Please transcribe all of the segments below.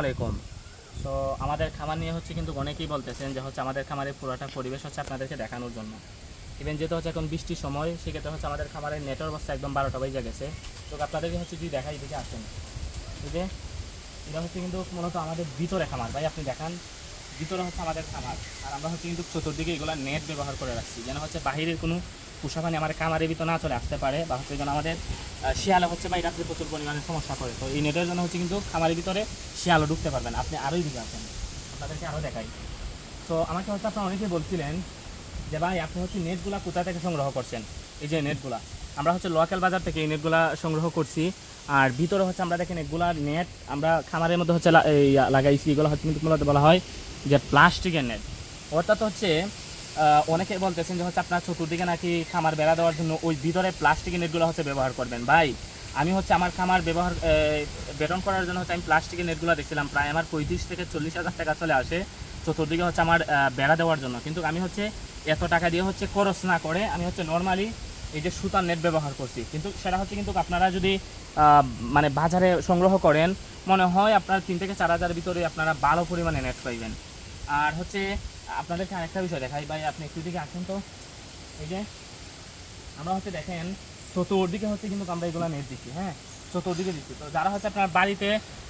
আলাইকুম। তো আমাদের খামার নিয়ে হচ্ছে কিন্তু অনেকেই বলতেছেন যে হচ্ছে আমাদের খামারের পুরোটা পরিবেশ হচ্ছে আপনাদেরকে দেখানোর জন্য। ইভেন যেহেতু হচ্ছে এখন বৃষ্টির সময়, সেক্ষেত্রে হচ্ছে আমাদের খামারের নেটের অবস্থা একদম বারোটা বেজে গেছে। তো আপনাদেরকে হচ্ছে যদি দেখাই দিকে আসেন। এই যে, এটা হচ্ছে কিন্তু মূলত আমাদের ভিতরে খামার। ভাই, আপনি দেখান, ভিতরে হচ্ছে আমাদের খামার। আর আমরা হচ্ছে কিন্তু চতুর্দিকে এগুলো নেট ব্যবহার করে রাখছি। যেন হচ্ছে বাহিরের কোনো পোষা পানি আমার খামারের ভিতরে না চলে আসতে পারে, বা হচ্ছে আমাদের শিয়ালে হচ্ছে বা রাত্রে প্রচুর পরিমাণে সমস্যা করে। তো এই নেটের জন্য হচ্ছে কিন্তু খামারের ভিতরে শিয়ালও ঢুকতে পারবেন আপনি আরোই দিকে আসেন, আপনাদেরকে আরও দেখাই। তো আমাকে হচ্ছে আপনারা অনেকেই বলছিলেন যে, ভাই, আপনি হচ্ছে নেটগুলা কোথা থেকে সংগ্রহ করছেন? এই যে নেটগুলা, আমরা হচ্ছে লোকাল বাজার থেকে এই নেটগুলা সংগ্রহ করছি। আর ভিতরে হচ্ছে আমরা দেখেন এগুলা নেট আমরা খামারের মধ্যে হচ্ছে লাগাইছি। এগুলো হচ্ছে কিন্তু মূলত বলা হয় যে প্লাস্টিকের নেট অর্থাৎ হচ্ছে অনেকে বলতেছেন যে হচ্ছে আপনার চতুর্দিকে নাকি খামার বেড়া দেওয়ার জন্য ওই ভিতরে প্লাস্টিকের নেটগুলো হচ্ছে ব্যবহার করবেন। ভাই, আমি হচ্ছে আমার খামার ব্যবহার বেতন করার জন্য হচ্ছে আমি প্লাস্টিকের নেটগুলো দেখছিলাম। প্রায় আমার পঁয়ত্রিশ থেকে চল্লিশ হাজার টাকা চলে আসে চতুর্দিকে হচ্ছে আমার বেড়া দেওয়ার জন্য। কিন্তু আমি হচ্ছে এত টাকা দিয়ে হচ্ছে খরচ না করে আমি হচ্ছে নর্মালি এই যে সুতার নেট ব্যবহার করছি। কিন্তু সেটা হচ্ছে কিন্তু আপনারা যদি মানে বাজারে সংগ্রহ করেন, মনে হয় আপনার তিন থেকে চার হাজার ভিতরে আপনারা ভালো পরিমাণে নেট পাইবেন। আর হচ্ছে আপনাদেরকে আরেকটা বিষয় দেখাই। ভাই, আপনি একটু দিকে আসেন তো। এই যে, আমরা হচ্ছে দেখেন, চতুর্দিকে হচ্ছে কিন্তু আমরা এগুলো নেট দিচ্ছি হ্যাঁ? চতুর্দিকে দিচ্ছি। তো যারা হচ্ছে আপনার বাড়িতে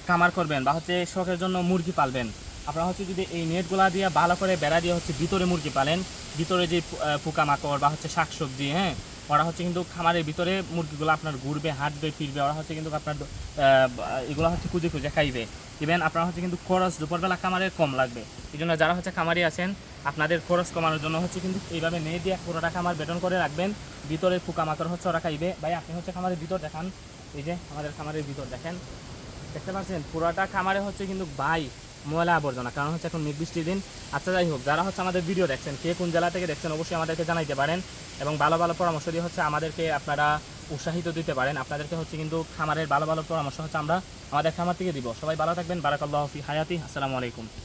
কামার করবেন বা হচ্ছে শখের জন্য মুরগি পালবেন, আপনারা হচ্ছে যদি এই নেটগুলা দিয়ে ভালো করে বেড়া দিয়ে হচ্ছে ভিতরে মুরগি পালেন, ভিতরে যে পোকামাকড় বা হচ্ছে শাকসবজি হ্যাঁ? ওরা হচ্ছে কিন্তু খামারের ভিতরে মুরগিগুলো আপনার ঘুরবে, হাঁটবে, ফিরবে, ওরা হচ্ছে কিন্তু আপনার এগুলো হচ্ছে খুঁজে খুঁজে খাইবে। ইভেন আপনার হচ্ছে কিন্তু খরচ দুপুরবেলা খামারে কম লাগবে। এই জন্য যারা হচ্ছে খামারি আছেন, আপনাদের খরচ কমানোর জন্য হচ্ছে কিন্তু এইভাবে নেট দিয়ে পুরোটা খামার বেতন করে রাখবেন। ভিতরে পোকামাকড় হচ্ছে ওরা খাইবে। ভাই, আপনি হচ্ছে খামারের ভিতর দেখান। এই যে আমাদের খামারের ভিতর দেখেন। দেখতে পাচ্ছেন? পুরোটা খামারে হচ্ছে কিন্তু বাই ময়লা আবর্জনা, কারণ হচ্ছে এখন মেঘ দিন। আচ্ছা যাই হোক, যারা হচ্ছে আমাদের ভিডিও দেখছেন, কে কোন জেলা থেকে দেখছেন, অবশ্যই আমাদেরকে জানাইতে পারেন। এবং ভালো ভালো পরামর্শ দিয়ে হচ্ছে আমাদেরকে আপনারা উৎসাহিত দিতে পারেন। আপনাদেরকে হচ্ছে কিন্তু খামারের ভালো ভালো পরামর্শ হচ্ছে আমরা আমাদের খামার থেকে দিব। সবাই ভালো থাকবেন। বারাকাল্লাহ হায়াতি। আসসালামু আলাইকুম।